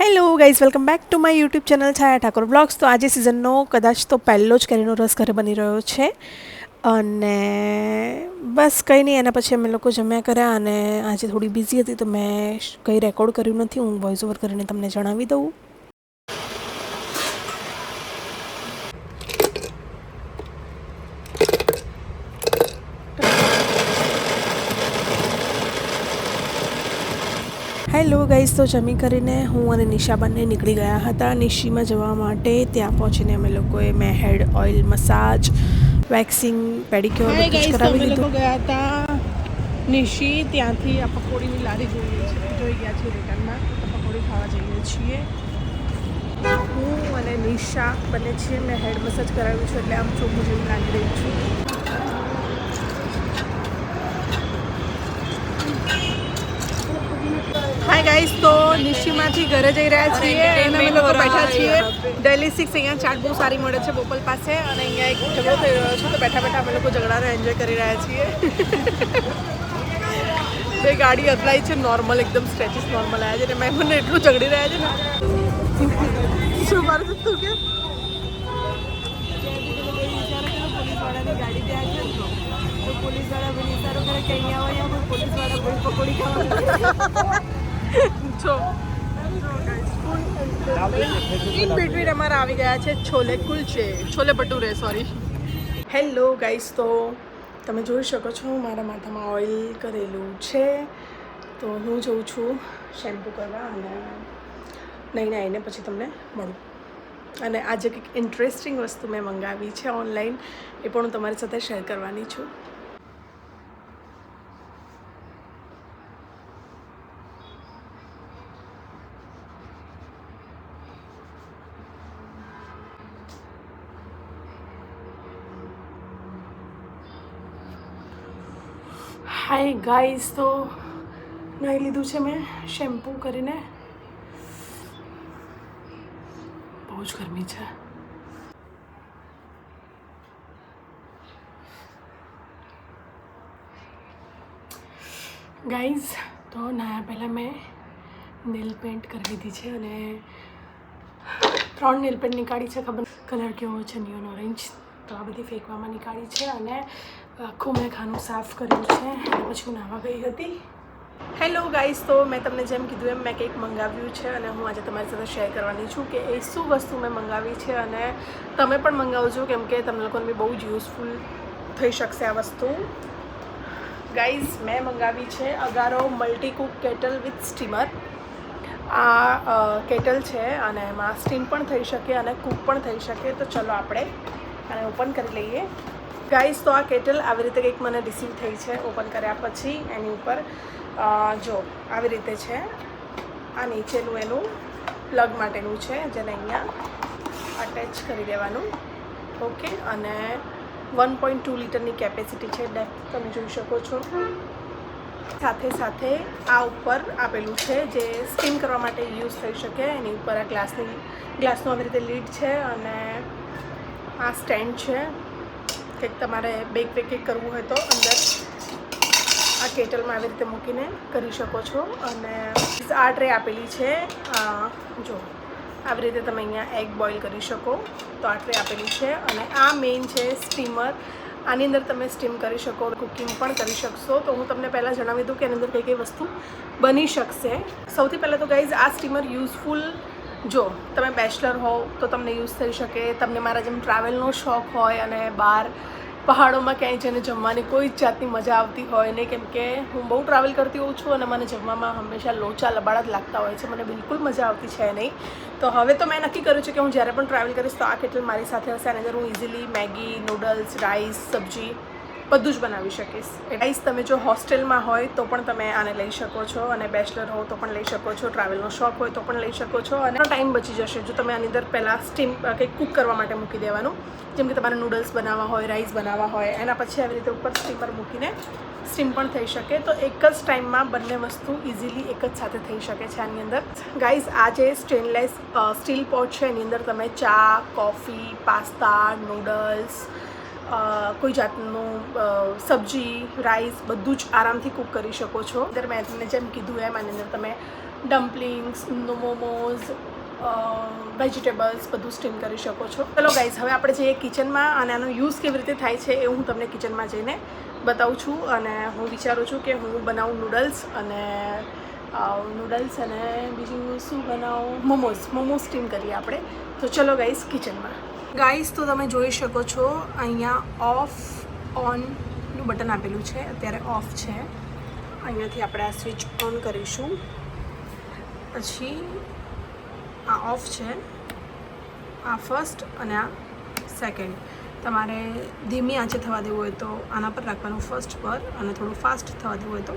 Hello guys welcome back to my YouTube channel Chhaya Thakor vlogs તો આજે સિઝનનો કદાચ તો પહેલો જ કેરીનો રસ ઘરે બની રહ્યો છે. અને બસ કંઈ નહીં, એના પછી અમે લોકો જમ્યા કર્યા અને આજે થોડી બિઝી હતી તો મેં કંઈ રેકોર્ડ કર્યું નથી. હું વોઇસ ઓવર કરીને તમને જણાવી દઉં. હેલો ગાઈઝ તો જમી કરીને હું અને નિશા બંને નીકળી ગયા હતા નિશીમાં જવા માટે. ત્યાં પહોંચીને અમે લોકોએ મેં head oil massage waxing pedicure કરાવી લીધું. ગયા હતા નિશી. ત્યાંથી આ પકોડીની લારી જોઈએ છે. જોઈ ગયા છીએ રિટર્નમાં. પકોડી ખાવા જઈએ છીએ. હું અને નિશા બંને છીએ મેં હેડ મસાજ કરાવ્યું છે એટલે આમ ચોખ્ખું જેવું લાગી રહ્યું છું. હાય ગાઈસ તો નિશીમાંથી ઘરે જઈ રહ્યા છીએ અને અમે લોકો બેઠા છીએ ડેલી સિક્સ અહીંયા ચાટ બહુ સારી મળે છે બોપલ પાસે અને અહીંયા એક ઝઘડો થઈ રહ્યો છે તો બેઠા બેઠા અમે લોકો ઝઘડાને એન્જોય કરી રહ્યા છીએ બે ગાડી અથડાઈ છે નોર્મલ એકદમ સ્ટ્રેચિસ નોર્મલ આવ્યા છે અને મહેમાનને એટલું ઝઘડી રહ્યા છે ને શું મારે તો તું કે ગાડી ત્યાં છે ને તો પોલીસવાળા બની સારું કરે કે અહીંયા હોય પોલીસવાળા પકોડી ખાવા જો. ઇન બિટવીન અમારા આવી ગયા છે chole kulche. Chole bhature sorry hello guys તો તમે જોઈ શકો છો મારા માથામાં ઓઇલ કરેલું છે. તો હું જઉં છું શેમ્પૂ કરવા અને નહીં આવીને પછી તમને મળું. અને આજે કંઈક ઇન્ટરેસ્ટિંગ વસ્તુ મેં મંગાવી છે ઓનલાઈન એ પણ હું તમારી સાથે શેર કરવાની છું. હાય ગાઈઝ તો નાહી લીધું છે મેં શેમ્પૂ કરીને બહુ જ ગરમી છે ગાઈઝ તો નાયા પહેલાં મેં નેલ પેન્ટ કરી લીધી છે અને ત્રણ નેલ પેન્ટ નીકાળી છે ખબર કલર કેવો છે નિયોન ઓરેન્જ તો આ બધી ફેંકવામાં નીકાળી છે અને આખું મેં ખાનું સાફ કર્યું છે. પછી હું નાવા ગઈ હતી. હેલો ગાઈસ તો મેં તમને જેમ કીધું એમ મેં કંઈક મંગાવ્યું છે અને હું આજે તમારી સાથે શેર કરવાની છું કે એ શું વસ્તુ મેં મંગાવી છે અને તમે પણ મંગાવજો કેમ કે તમને લોકોને બી બહુ જ યુઝફુલ થઈ શકશે આ વસ્તુ. ગાઈઝ મેં મંગાવી છે Agaro multi cook kettle with steamer આ કેટલ છે અને એમાં સ્ટીમ પણ થઈ શકે અને કૂક પણ થઈ શકે. તો ચલો આપણે આને ઓપન કરી લઈએ. ગાઈઝ તો આ કેટલ આવી રીતે કંઈક મને રિસીવ થઈ છે. ઓપન કર્યા પછી એની ઉપર જો, આવી રીતે છે. આ નીચેનું એનું પ્લગ માટેનું છે, જેને અહીંયા અટેચ કરી દેવાનું. ઓકે અને વન પોઈન્ટ ટુ લીટરની કેપેસિટી છે ડેપ્થ તમે જોઈ શકો છો. સાથે સાથે આ ઉપર આપેલું છે, જે સ્ટીમ કરવા માટે યુઝ થઈ શકે. એની ઉપર આ ગ્લાસની ગ્લાસનું આવી રીતે લીડ છે, અને આ સ્ટેન્ડ છે. કંઈક તમારે બેક વેક કરવું હોય તો અંદર આ કેટલમાં આવી રીતે મૂકીને કરી શકો છો. અને આ ટ્રે આપેલી છે જો, આવી રીતે તમે અહીંયા એગ બોઇલ કરી શકો. તો આ ટ્રે આપેલી છે અને આ મેઇન છે સ્ટીમર આની અંદર તમે સ્ટીમ કરી શકો કુકિંગ પણ કરી શકશો. તો હું તમને પહેલાં જણાવી દઉં કે એની અંદર કઈ કઈ વસ્તુ બની શકશે. સૌથી પહેલાં તો ગાઈઝ આ સ્ટીમર યુઝફુલ જો, તમે બેચલર હોવ તો તમને યુઝ થઈ શકે. તમને મારા જેમ ટ્રાવેલનો શોખ હોય અને બહાર પહાડોમાં ક્યાંય જઈને જમવાની કોઈ જ જાતની મજા આવતી હોય નહીં. કેમ કે હું બહુ ટ્રાવેલ કરતી હોઉં છું અને મને જમવામાં હંમેશા લોચા લબાડા જ લાગતા હોય છે. મને બિલકુલ મજા આવતી છે નહીં. તો હવે તો મેં નક્કી કર્યું છે કે હું જ્યારે પણ ટ્રાવેલ કરીશ તો આ કેટલ મારી સાથે હશે. અને અંદર હું ઇઝીલી મેગી નૂડલ્સ રાઈસ સબ્જી બધું જ બનાવી શકીશ. રાઈસ તમે જો હોસ્ટેલમાં હોય તો પણ તમે આને લઈ શકો છો અને બેચલર હો તો પણ લઈ શકો છો ટ્રાવેલનો શોખ હોય તો પણ લઈ શકો છો અને ટાઈમ બચી જશે જો તમે આની અંદર પહેલાં સ્ટીમ કંઈક કૂક કરવા માટે મૂકી દેવાનું. જેમ કે તમારે નૂડલ્સ બનાવવા હોય રાઈસ બનાવવા હોય, એના પછી આવી રીતે ઉપર સ્ટીમર મૂકીને સ્ટીમ પણ થઈ શકે. તો એક જ ટાઈમમાં બંને વસ્તુ ઇઝીલી એક જ સાથે થઈ શકે છે આની અંદર. ગાઈઝ આ જે સ્ટેનલેસ સ્ટીલ પોટ છે, એની અંદર તમે ચા કોફી પાસ્તા નૂડલ્સ કોઈ જાતનું સબ્જી, રાઈસ બધું જ આરામથી કૂક કરી શકો છો. અંદર મેં તમને જેમ કીધું એમ, આની અંદર તમે ડમ્પલિંગ્સ મોમોઝ વેજીટેબલ્સ બધું સ્ટીમ કરી શકો છો. ચલો ગાઈઝ હવે આપણે જઈએ કિચનમાં અને આનો યુઝ કેવી રીતે થાય છે એ હું તમને કિચનમાં જઈને બતાવું છું અને હું વિચારું છું કે હું બનાવું નૂડલ્સ અને નૂડલ્સ અને બીજું શું બનાવું? મોમોઝ. મોમોઝ સ્ટીમ કરીએ આપણે. તો ચલો ગાઈઝ કિચનમાં ગાઈઝ તો તમે જોઈ શકો છો, અહીંયા ઓફ ઓનનું બટન આપેલું છે, અત્યારે ઓફ છે. અહીંયાથી આપણે આ સ્વિચ ઓન કરીશું. પછી આ ઓફ છે, આ ફર્સ્ટ અને આ સેકન્ડ તમારે ધીમી આંચે થવા દેવું હોય તો આના પર રાખવાનું ફર્સ્ટ પર અને થોડું ફાસ્ટ થવા દેવું હોય તો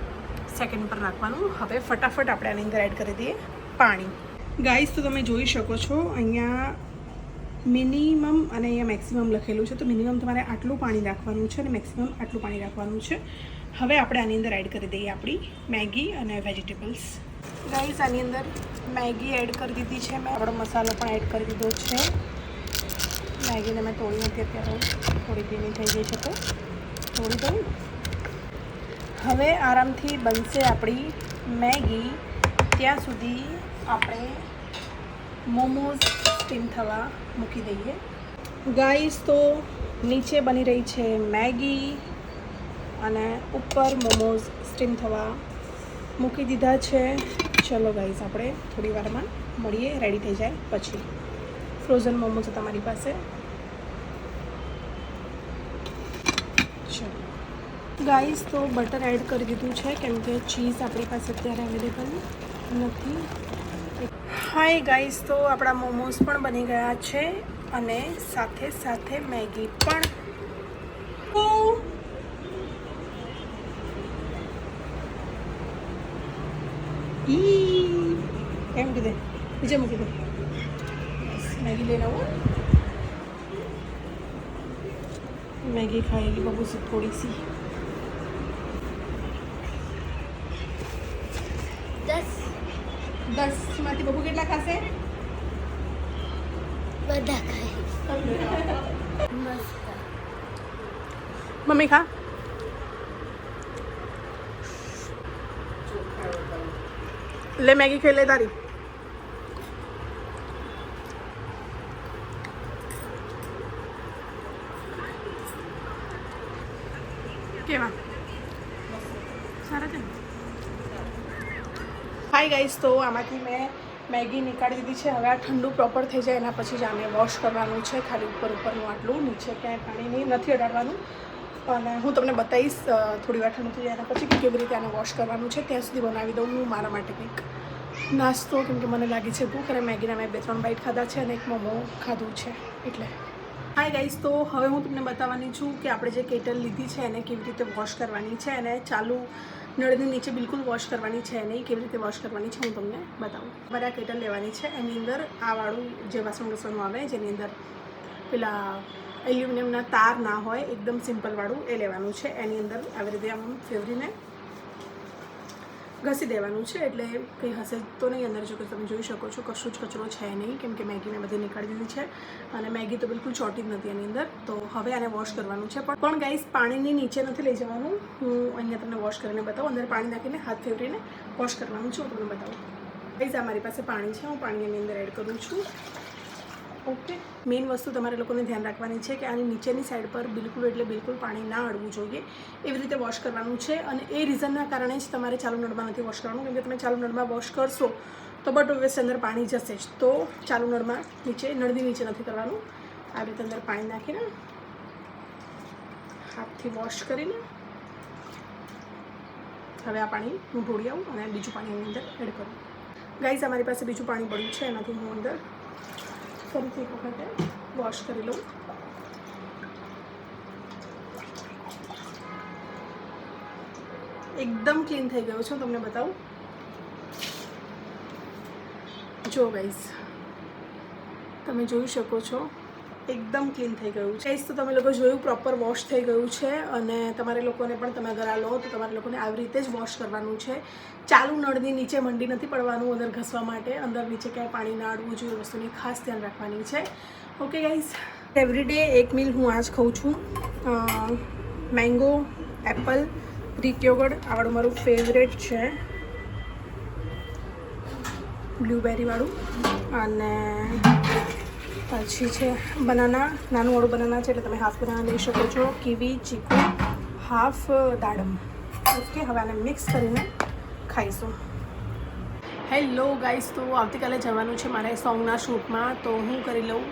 સેકન્ડ પર રાખવાનું. હવે ફટાફટ આપણે આની અંદર એડ કરી દઈએ પાણી. ગાઈસ તો તમે જોઈ શકો છો, અહીંયા મિનિમમ અને અહીંયા મેક્સિમમ લખેલું છે, તો મિનિમમ તમારે આટલું પાણી રાખવાનું છે અને મેક્સિમમ આટલું પાણી રાખવાનું છે. હવે આપણે આની અંદર એડ કરી દઈએ આપણી મેગી અને વેજીટેબલ્સ. ગાઈસ આની અંદર મેગી એડ કરી દીધી છે મેં. આપણો મસાલો પણ એડ કરી દીધો છે. મેગીને મેં તોડી નથી અત્યારે થોડી ભીની થઈ ગઈ છે તો તોડી દઉં. હવે આરામથી બનશે આપણી મેગી. ત્યાં સુધી આપણે મોમોઝ, સ્ટીમ થવા મૂકી દઈએ. ગાઈસ તો નીચે બની રહી છે મેગી અને ઉપર મોમોઝ સ્ટીમ થવા મૂકી દીધા છે. ચલો ગાઈસ આપણે થોડી વારમાં મળીએ, રેડી થઈ જાય પછી. ફ્રોઝન મોમોઝ તમારી પાસે. ચલો. ગાઈસ તો બટર એડ કરી દીધું છે, કેમ કે ચીઝ આપણી પાસે અત્યારે અવેલેબલ નથી. हाई गाइस तो अपना मोमोस बनी गया है साथ साथ मैगी बीजा मूक मैगी लेना वो मैगी खाएगी बाबू से थोड़ी सी બબુ કેટલા ખાશે બધા ખાય મસ્ત મમ્મી ખા લે મેગી ખાઈ લે તારી કેવા સારા છે હાય ગાઈસ તો આમાંથી મેં મેગી નીકાળી દીધી છે. હવે આ ઠંડુ પ્રોપર થઈ જાય, એના પછી જ આને વોશ કરવાનું છે. ખાલી ઉપર ઉપરનું આટલું, નીચે ક્યાંય પાણી નથી અડાડવાનું. અને હું તમને બતાવીશ થોડી વાર ઠંડુ થઈ જાય એના પછી કે કેવી રીતે આને વોશ કરવાનું છે. ત્યાં સુધી બનાવી દઉં હું મારા માટે કંઈક નાસ્તો, કેમ કે મને લાગી છે ભૂખ, અને મેગીના મેં બે ત્રણ બાઇટ ખાધા છે અને એક મોમો ખાધું છે, એટલે. હાય ગાઈસ તો હવે હું તમને બતાવવાની છું કે આપણે જે કેટલ લીધી છે એને કેવી રીતે વોશ કરવાની છે અને ચાલુ નળની નીચે બિલકુલ વોશ કરવાની છે નહીં, કેવી રીતે વોશ કરવાની છે હું તમને બતાવું. મારે આ કેટલ લેવાની છે. એની અંદર આ વાળું જે વાસણ ઘસવાનું આવે, જેની અંદર પેલા એલ્યુમિનિયમના તાર ના હોય, એકદમ સિમ્પલવાળું એ લેવાનું છે. એની અંદર આવી રીતે આમ ફેવરીને ઘસી દેવાનું છે એટલે કંઈ હશે તો નહીં અંદર, જો કે તમે જોઈ શકો છો કશું જ કચરો છે નહીં, કેમ કે મેગી બધી નીકાળી દીધી છે અને મેગી તો બિલકુલ ચોટી જ નથી એની અંદર. તો હવે આને વોશ કરવાનું છે. પણ પણ ગાઈસ પાણીની નીચે નથી લઈ જવાનું. હું અહીંયા તમને વોશ કરીને બતાવું. અંદર પાણી નાખીને હાથ ફેવરીને વોશ કરવાનું છે. હું તમને બતાવું. ગાઈઝ આ મારી પાસે પાણી છે. હું પાણી એની અંદર એડ કરું છું. ઓકે. મેઇન વસ્તુ તમારે લોકોને ધ્યાન રાખવાની છે કે આની નીચેની સાઈડ પર બિલકુલ એટલે બિલકુલ પાણી ના અડવું જોઈએ. એવી રીતે વોશ કરવાનું છે અને એ રીઝનના કારણે જ તમારે ચાલુ નળમાં નથી વોશ કરવાનું. કેમ કે તમે ચાલુ નળમાં વોશ કરશો તો બટ ઓબ્વિયસ અંદર પાણી જશે જ. તો ચાલુ નળમાં નીચે, નળની નીચે નથી કરવાનું. આવી રીતે અંદર પાણી નાખીને હાથથી વોશ કરીને હવે આ પાણી હું ઢોળી આવું અને બીજું પાણી એની અંદર એડ કરું. ગાઈઝ અમારી પાસે બીજું પાણી પડ્યું છે. એનાથી હું અંદર ફરીથી એક વખતે વોશ કરી લઉં. એકદમ ક્લીન થઈ ગયો છું તમને બતાવું. જો ગાઈઝ તમે જોઈ શકો છો એકદમ ક્લીન થઈ ગયું છે. તો તમે લોકો જોયું પ્રોપર વોશ થઈ ગયું છે અને તમારે લોકોને પણ તમે અગર આ લો, તો તમારે લોકોને આવી રીતે જ વોશ કરવાનું છે. ચાલુ નળની નીચે મંડી નથી પડવાનું અંદર ઘસવા માટે. અંદર નીચે ક્યાંય પાણી ના અડવું જોઈએ વસ્તુની ખાસ ધ્યાન રાખવાની છે. ઓકે ગાઈઝ એવરીડે એક મિલ હું આ જ ખાઉં છું. મેંગો એપલ ગ્રીક યોગર્ટ આવડું મારું ફેવરેટ છે. બ્લ્યુબેરીવાળું અને પછી છે બનાના, નાનું વાળું બનાના છે એટલે તમે હાફ બનાના લઈ શકો છો. કીવી, ચીકુ, હાફ, દાડમ. ઓકે, હવે આને મિક્સ કરીને ખાઈશું. હેલો ગાઈસ તો આવતીકાલે જવાનું છે મારે સોંગના શૂટમાં. તો હું કરી લઉં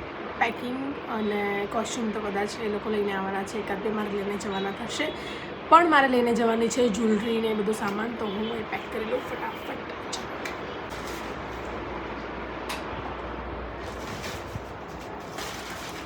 પેકિંગ અને કોસ્ચ્યુમ તો કદાચ એ લોકો લઈને આવવાના છે, એકાદ બે મારે લઈને જવાના થશે. પણ મારે લઈને જવાની છે જ્વેલરી ને બધું સામાન, તો હું એ પેક કરી લઉં ફટાફટ.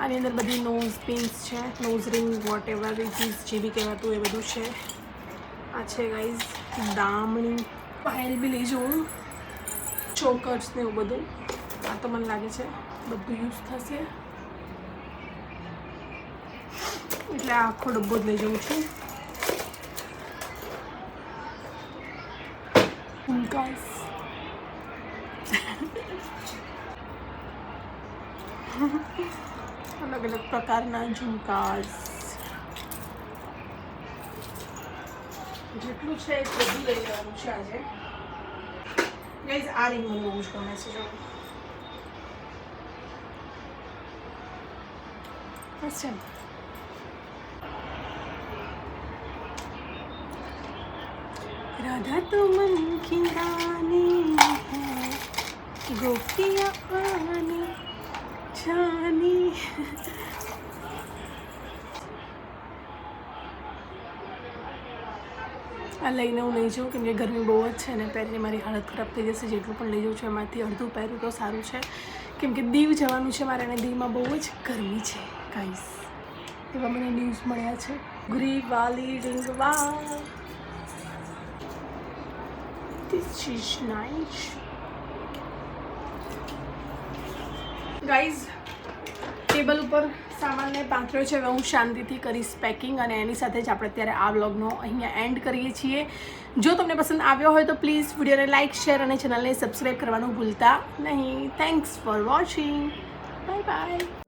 આની અંદર બધી નોઝ પિન્સ છે nose ring vote ever is જે બી કહેવાતું એ બધું છે. આ છે ગાઈઝ દામણી. પાયલ બી લઈ જવું ચોકર્સ ને એવું બધું. આ તો મને લાગે છે બધું યુઝ થશે. એટલે આખો ડબ્બો જ લઈ જઉં છું. ઝુમકાસ અલગ અલગ પ્રકારના ઝુમકાસ જેટલું છે એ બધું લઈ જવાનું છે આજે ગાઈઝ આ રિંગ મને બહુ જ ગમે છે જો બસ છે ને? राधा तो मन की रानी है गोपियाँ आने जानी આ લઈને હું લઈ જાઉં, કેમ કે ગરમી બહુ જ છે અને પહેરીને મારી હાલત ખરાબ થઈ જશે, જેટલું પણ લઈ જાઉં છું એમાંથી અડધું પહેર્યું તો સારું છે. કેમ કે દીવ જવાનું છે મારે, અને દીવમાં બહુ જ ગરમી છે ગાઈસ એવા મને ન્યૂઝ મળ્યા છે. ગુરી વાલી રીંગવા. This is nice. Guys table ઉપર સામાનને પાથર્યો છે. હવે હું શાંતિથી કરીશ પેકિંગ અને એની સાથે જ આપણે અત્યારે આ વ્લોગનો અહીંયા એન્ડ કરીએ છીએ. જો તમને પસંદ આવ્યો હોય તો પ્લીઝ વિડીયોને લાઇક શેર અને ચેનલને સબસ્ક્રાઈબ કરવાનું ભૂલતા નહીં. Thanks for watching bye bye